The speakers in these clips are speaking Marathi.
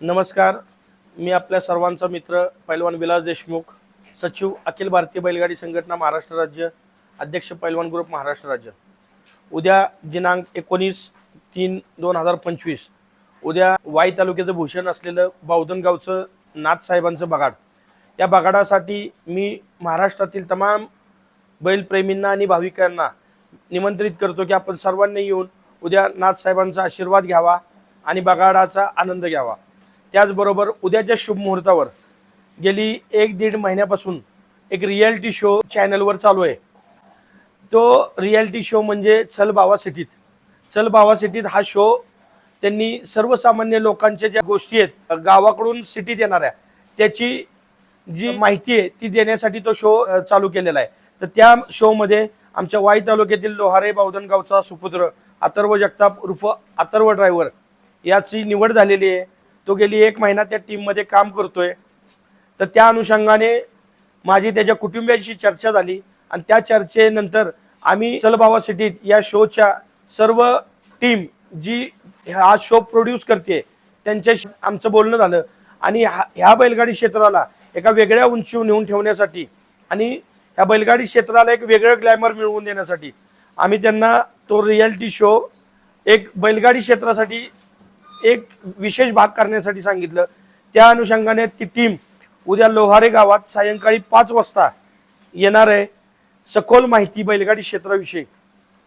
नमस्कार. मी आपल्या सर्वांचा मित्र पैलवान विलास देशमुख सचिव अखिल भारतीय बैलगाडी संघटना महाराष्ट्र राज्य अध्यक्ष पैलवान ग्रुप महाराष्ट्र राज्य. उद्या दिनांक एकोणीस तीन दोन हजार पंचवीस उद्या वाई तालुक्याचं भूषण असलेलं बावधनगावचं नाथसाहेबांचं बगाड. या बगाडासाठी मी महाराष्ट्रातील तमाम बैलप्रेमींना आणि भाविकांना निमंत्रित करतो की आपण सर्वांनी येऊन उद्या नाथसाहेबांचा आशीर्वाद घ्यावा आणि बगाडाचा आनंद घ्यावा. त्याचबरोबर उद्याच्या शुभ मुहूर्तावर गेली एक दीड महिन्यापासून एक रियालिटी शो चॅनलवर चालू आहे. तो रियालिटी शो म्हणजे चल बावा सिटीत. चल बावा सिटीत हा शो त्यांनी सर्वसामान्य लोकांच्या ज्या गोष्टी आहेत गावाकडून सिटीत येणाऱ्या त्याची जी माहिती आहे ती देण्यासाठी तो शो चालू केलेला आहे. तर त्या शोमध्ये आमच्या वाई तालुक्यातील लोहारे बावधनगावचा सुपुत्र अथर्व जगताप उर्फ अथर्व ड्रायव्हर याची निवड झालेली आहे. तो गेली एक महिना त्या टीममध्ये काम करतोय. तर त्या अनुषंगाने माझी त्याच्या कुटुंबियांशी चर्चा झाली आणि त्या चर्चेनंतर आम्ही चलबावा सिटीत या शोच्या सर्व टीम जी हा शो प्रोड्यूस करते त्यांच्याशी आमचं बोलणं झालं. आणि हा- ह्या बैलगाडी क्षेत्राला एका वेगळ्या उंचीवर नेऊन ठेवण्यासाठी आणि ह्या बैलगाडी क्षेत्राला एक वेगळं ग्लॅमर मिळवून देण्यासाठी आम्ही त्यांना तो रियालिटी शो एक बैलगाडी क्षेत्रासाठी एक विशेष भाग करण्यासाठी सांगितलं. त्या अनुषंगाने ती टीम उद्या लोहारे गावात सायंकाळी पाच वाजता येणार आहे. सखोल माहिती बैलगाडी क्षेत्राविषयी.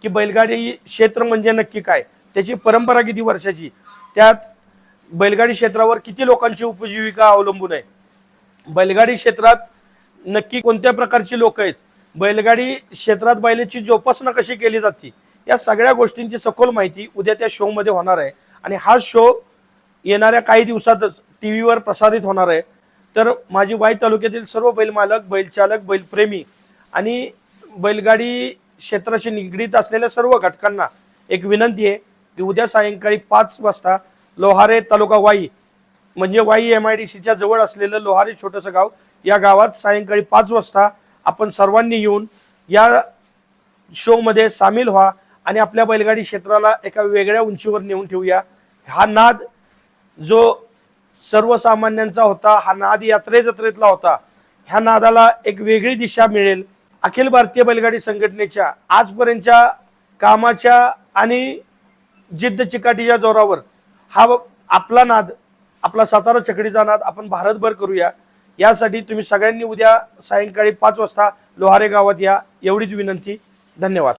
की बैलगाडी क्षेत्र म्हणजे नक्की काय? त्याची परंपरा किती वर्षाची? त्यात बैलगाडी क्षेत्रावर किती लोकांची उपजीविका अवलंबून आहे? बैलगाडी क्षेत्रात नक्की कोणत्या प्रकारची लोक आहेत? बैलगाडी क्षेत्रात बैलाची जोपासना कशी केली जाते? या सगळ्या गोष्टींची सखोल माहिती उद्या त्या शोमध्ये होणार आहे. आणि हा शो येणाऱ्या काही दिवसातच टी व्हीवर प्रसारित होणार आहे. तर माझी वाई तालुक्यातील सर्व बैलमालक बैलचालक बैलप्रेमी आणि बैलगाडी क्षेत्राशी निगडीत असलेल्या सर्व घटकांना एक विनंती आहे की उद्या सायंकाळी पाच वाजता लोहारे तालुका वाई म्हणजे वाई एम आय डी सीच्या जवळ असलेलं लोहारे छोटंसं गाव या गावात सायंकाळी पाच वाजता आपण सर्वांनी येऊन या शोमध्ये सामील व्हा. आणि आपल्या बैलगाडी क्षेत्राला एका वेगळ्या उंचीवर नेऊन ठेवूया. हा नाद जो सर्वसामान्यांचा होता हा नाद यात्रे जत्रेतला होता ह्या नादाला एक वेगळी दिशा मिळेल. अखिल भारतीय बैलगाडी संघटनेच्या आजपर्यंतच्या कामाच्या आणि जिद्द चिकाटीच्या जोरावर हा आपला नाद आपला सातारा चकडीचा नाद आपण भारतभर करूया. यासाठी तुम्ही सगळ्यांनी उद्या सायंकाळी पाच वाजता लोहारे गावात या. एवढीच विनंती. धन्यवाद.